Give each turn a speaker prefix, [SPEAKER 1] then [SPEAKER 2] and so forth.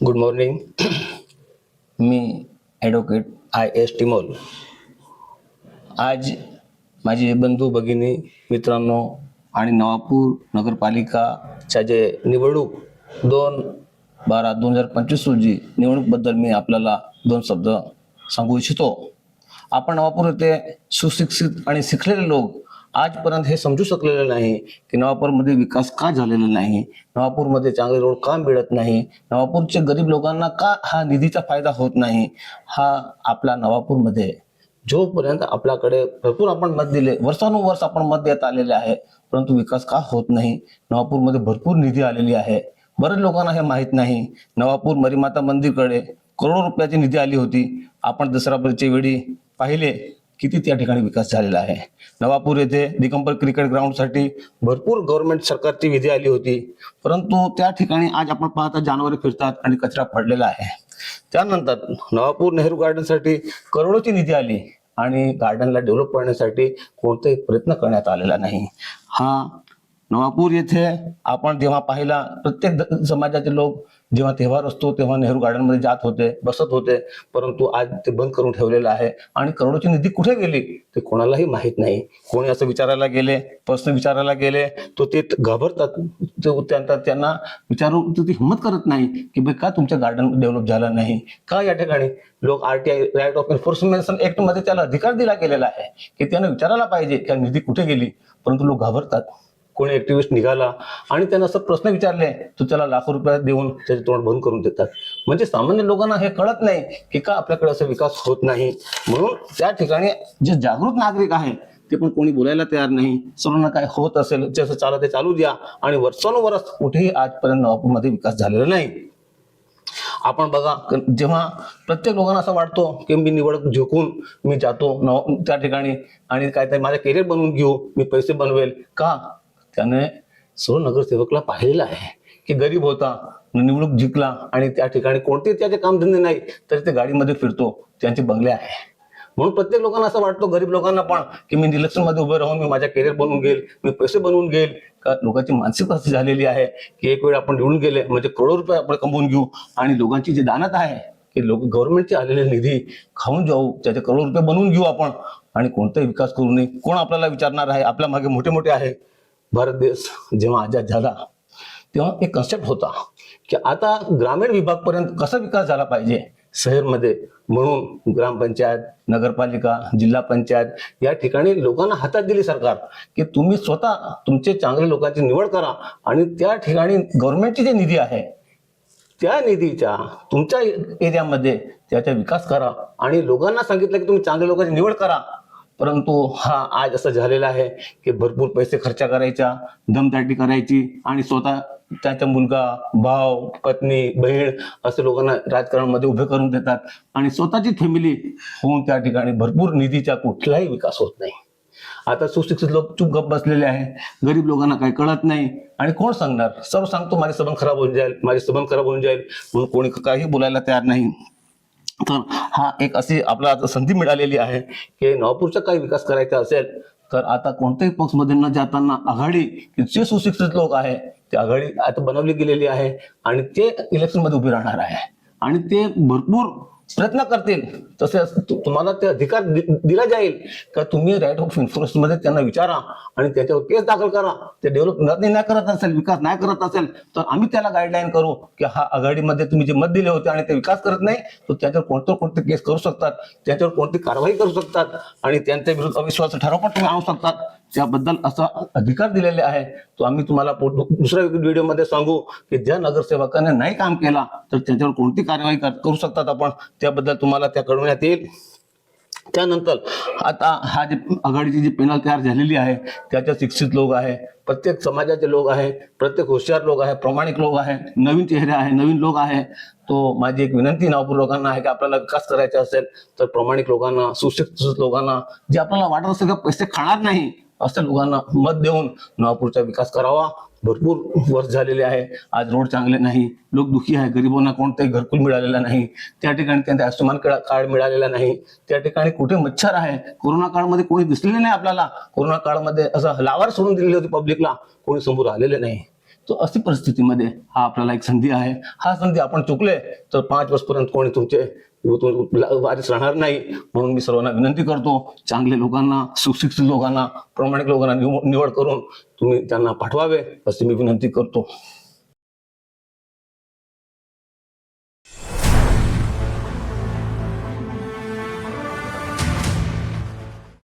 [SPEAKER 1] Good morning मी advocate I S Timol आज माझे बंधू भगिनी मित्रांनो आणि नवापूर नगरपालिकाच्या जे निवडणूक दोन बारा दोन हजार पंचवीस रोजी निवडणूकबद्दल मी आपल्याला दोन शब्द सांगू इच्छितो. आपण नवापूर येथे सुशिक्षित आणि शिकलेले लोक आजपर्यंत हे समजू शकलेलं नाही की नवापूरमध्ये विकास का झालेला नाही नवापूरमध्ये चांगले रोड का मिळत नाही नवापूरच्या गरीब लोकांना का हा निधीचा फायदा होत नाही? हा आपला नवापूरमध्ये जोपर्यंत आपल्याकडे भरपूर आपण मत दिले वर्षानुवर्ष आपण मत देत आलेले आहे परंतु विकास का होत नाही? नवापूरमध्ये भरपूर निधी आलेली आहे. बरेच लोकांना हे माहीत नाही. नवापूर मरीमाता मंदिरकडे करोडो रुपयाची निधी आली होती. आपण दसरा वेळी पाहिले. किती त्या ठिकाणी विकास झालेला आहे? नवापूर येथे दिगंबर क्रिकेट ग्राउंडसाठी भरपूर गव्हर्नमेंट सरकारची विधी आली होती. परंतु त्या ठिकाणी आज आपण पाहता जानवरे फिरतात आणि कचरा पडलेला आहे. त्यानंतर नवापूर नेहरू गार्डनसाठी करोडोची निधी आली आणि गार्डनला डेव्हलप करण्यासाठी कोणताही प्रयत्न करण्यात आलेला नाही. हा नवापूर येथे आपण जेव्हा पाहिला प्रत्येक समाजाचे लोक जेव्हा तेव्हार असतो तेव्हा नेहरू गार्डनमध्ये जात होते बसत होते. परंतु आज ते बंद करून ठेवलेलं आहे. आणि करोडोची निधी कुठे गेली? ते कोणालाही माहीत नाही. कोणी असं विचारायला गेले प्रश्न विचारायला गेले तो ते घाबरतात. तो त्यांना त्यांना विचारू ती हिंमत करत नाही की भाई का तुमचं गार्डन डेव्हलप झालं नाही? का या ठिकाणी लोक आरटीआय राईट ऑफ एन्फोर्समेंट ऍक्टमध्ये त्याला अधिकार दिला गेलेला आहे? की त्यानं विचारायला पाहिजे की निधी कुठे गेली? परंतु लोक घाबरतात. कोणी ऍक्टिव्हिस्ट निघाला आणि त्यांना असं प्रश्न विचारले तो त्याला लाखो रुपये देऊन त्याचे तोंड बंद करून देतात. म्हणजे सामान्य लोकांना हे कळत नाही की का आपल्याकडे असा विकास होत नाही. म्हणून त्या ठिकाणी जे जागृत नागरिक आहेत ते पण कोणी बोलायला तयार नाही. सर्वांना काय होत असेल जसं चाला ते चालू द्या. आणि वर्षानुवर्ष कुठेही आजपर्यंत नवापूरमध्ये विकास झालेला नाही. आपण बघा जेव्हा प्रत्येक लोकांना असं वाटतो की मी निवड जिंकून मी जातो त्या ठिकाणी आणि काहीतरी माझं करिअर बनवून घेऊ मी पैसे बनवेल. का? त्याने सर्व नगरसेवकला पाहिलेलं आहे की गरीब होता निवडणूक जिंकला आणि त्या ठिकाणी कोणते त्याचे कामधंदे नाही तरी ते गाडीमध्ये फिरतो त्यांचे बंगले आहे. म्हणून प्रत्येक लोकांना असं वाटतो गरीब लोकांना पण की मी इलेक्शनमध्ये उभं राहून मी माझ्या करिअर बनवून घेईल मी पैसे बनवून घेईल. का लोकांची मानसिकता अशी झालेली आहे की एक वेळ आपण निवडून गेले म्हणजे करोड रुपये आपण कमवून घेऊ. आणि लोकांची जी दानत आहे की लोक गव्हर्नमेंटचे आलेले निधी खाऊन जाऊ त्याचे करोड रुपये बनवून घेऊ आपण. आणि कोणताही विकास करू नये. कोण आपल्याला विचारणार आहे? आपल्या मागे मोठे मोठे आहे. भारत देश जेव्हा आजाद झाला तेव्हा एक कन्सेप्ट होता की आता ग्रामीण विभागपर्यंत कसा विकास झाला पाहिजे? शहरमध्ये म्हणून ग्रामपंचायत नगरपालिका जिल्हा पंचायत या ठिकाणी लोकांना हातात दिली सरकार की तुम्ही स्वतः तुमचे चांगले लोकांची निवड करा आणि त्या ठिकाणी गव्हर्नमेंटची जी निधी आहे त्या निधीच्या तुमच्या एरियामध्ये त्याचा विकास करा आणि लोकांना सांगितलं की तुम्ही चांगल्या लोकांची निवड करा. परंतु हा आज असं झालेला आहे की भरपूर पैसे खर्च करायच्या दमदाटी करायची आणि स्वतः त्याचा मुलगा भाव पत्नी बहीण असे लोकांना राजकारणामध्ये उभे करून देतात. आणि स्वतःची फॅमिली होऊन त्या ठिकाणी भरपूर निधीचा कुठलाही विकास होत नाही. आता सुशिक्षित लोक चुप गप बसलेले आहे गरीब लोकांना काही कळत नाही. आणि कोण सांगणार? सर्व सांगतो माझे संबंध खराब होऊन जाईल माझे संबंध खराब होऊन जाईल. म्हणून कोणी काही बोलायला तयार नाही. तर हा एक अशी आपला आता संधी मिळालेली आहे की नवापूरचा काही विकास करायचा असेल तर आता कोणत्याही पक्षमध्ये न जाताना आघाडी जे सुशिक्षित लोक आहे ते आघाडी आता बनवली गेलेली आहे आणि ते इलेक्शनमध्ये उभे राहणार आहे. आणि ते भरपूर प्रयत्न करतील. तसेच तुम्हाला ते अधिकार दि- दिला जाईल. का तुम्ही राईट ऑफ इन्फॉर्मेशनमध्ये त्यांना विचारा आणि त्याच्यावर केस दाखल करा. ते डेव्हलप नाही करत असेल विकास नाही करत असेल तर आम्ही त्याला गाईडलाईन करू. की हा आघाडीमध्ये तुम्ही जे मत दिले होते आणि ते विकास करत नाही तर त्याच्यावर कोणतं कोणते केस करू शकतात? त्याच्यावर कोणती कारवाई करू शकतात? आणि त्यांच्या विरुद्ध अविश्वास ठराव पण तुम्ही आणू शकतात. त्याबद्दल असा अधिकार दिलेले आहे तो आम्ही तुम्हाला दुसऱ्या व्हिडिओमध्ये सांगू की ज्या नगरसेवकाने नाही काम केला तर त्याच्यावर कोणती कार्यवाही कर- करू शकतात आपण? त्याबद्दल तुम्हाला त्या कळवण्यात येईल. त्यानंतर आता हा जे आघाडीची जी पेनल तयार झालेली आहे त्याच्यात शिक्षित लोक आहे प्रत्येक समाजाचे लोक आहे प्रत्येक हुशार लोक आहे प्रामाणिक लोक आहे नवीन चेहरे आहे नवीन लोक आहे. तो माझी एक विनंती नावपूर लोकांना आहे की आपल्याला विकास करायचा असेल तर प्रामाणिक लोकांना सुशिक्षित लोकांना जे आपल्याला वाटत असेल का पैसे खाणार नाही असं लोकांना मत देऊन नवापूरचा विकास करावा. भरपूर वर्ष झालेले आहे. आज रोड चांगले नाही. लोक दुखी आहे. गरिबांना कोणताही घरकुल मिळालेला नाही. त्या ठिकाणी त्यांचा आयुष्यमान कार्ड मिळालेला नाही. त्या ठिकाणी कुठे मच्छर आहे? कोरोना काळामध्ये कोणी दिसलेले नाही आपल्याला. कोरोना काळामध्ये असं लावार सोडून दिलेली होती पब्लिकला कोणी समोर आलेले नाही. तो अशी परिस्थितीमध्ये हा आपल्याला एक संधी आहे. हा संधी आपण चुकले तर पाच वर्षपर्यंत कोणी तुमचे वारीस राहणार नाही. म्हणून मी सर्वांना विनंती करतो चांगले लोकांना सुशिक्षित लोकांना प्रामाणिक लोकांना निवड करून तुम्ही त्यांना पाठवावे अशी मी विनंती करतो.